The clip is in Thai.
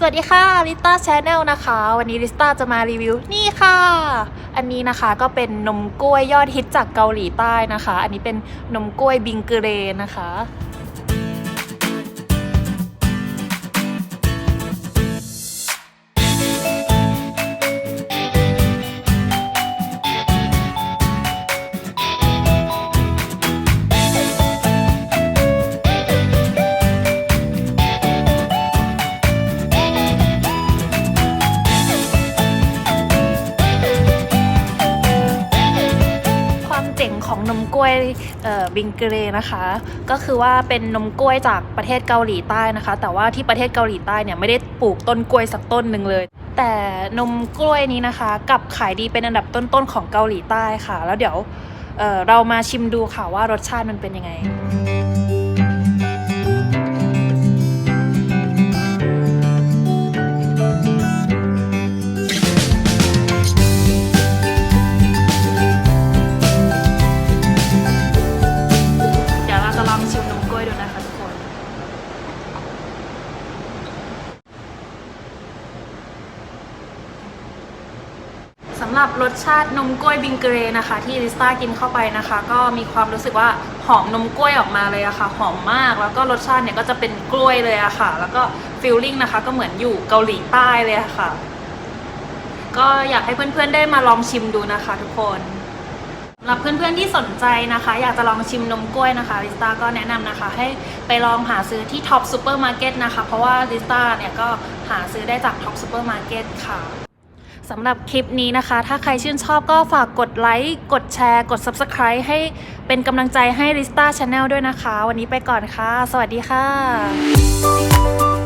สวัสดีค่ะลิต้าชาแนลนะคะ วันนี้ลิต้าจะมารีวิวนี่ค่ะ อันนี้นะคะก็เป็นนมกล้วยยอดฮิตจากเกาหลีใต้นะคะ อันนี้เป็นนมกล้วยบิงเกเรนะคะ ของนมกล้วยเอ่อบิงเกเรนะคะ ก็คือว่าเป็นนมกล้วยจากประเทศเกาหลีใต้นะคะ แต่ว่าที่ประเทศเกาหลีใต้เนี่ยไม่ได้ปลูกต้นกล้วยสักต้นหนึ่งเลย แต่นมกล้วยนี้นะคะกลับขายดีเป็นอันดับต้นๆของเกาหลีใต้ค่ะ แล้วเดี๋ยวเอ่อเรามาชิมดูค่ะว่ารสชาติมันเป็นยังไง สำหรับรสชาตินมกล้วยบิงเกรนะคะ ที่ลิสต้ากินเข้าไปนะคะ ก็มีความรู้สึกว่าหอมนมกล้วยออกมาเลยอะค่ะ หอมมากแล้วก็รสชาติเนี่ยก็จะเป็นกล้วยเลยอะค่ะ แล้วก็ฟิลลิ่งนะคะ ก็เหมือนอยู่เกาหลีใต้เลยอะค่ะ ก็อยากให้เพื่อนๆได้มาลองชิมดูนะคะ ทุกคนสำหรับเพื่อนๆที่สนใจนะคะ อยากจะลองชิมนมกล้วยนะคะลิสตาก็แนะนำนะคะ ให้ไปลองหาซื้อที่ท็อปซูเปอร์มาร์เก็ตนะคะ เพราะว่าลิสตาเนี่ยก็หาซื้อได้จากท็อปซูเปอร์มาร์เก็ตค่ะ สำหรับคลิปนี้นะคะ ถ้าใครชื่นชอบก็ฝากกดไลค์ กดแชร์ กด Subscribe ให้เป็นกำลังใจให้ลิสตาชาแนลด้วยนะคะ วันนี้ไปก่อนค่ะ สวัสดีค่ะ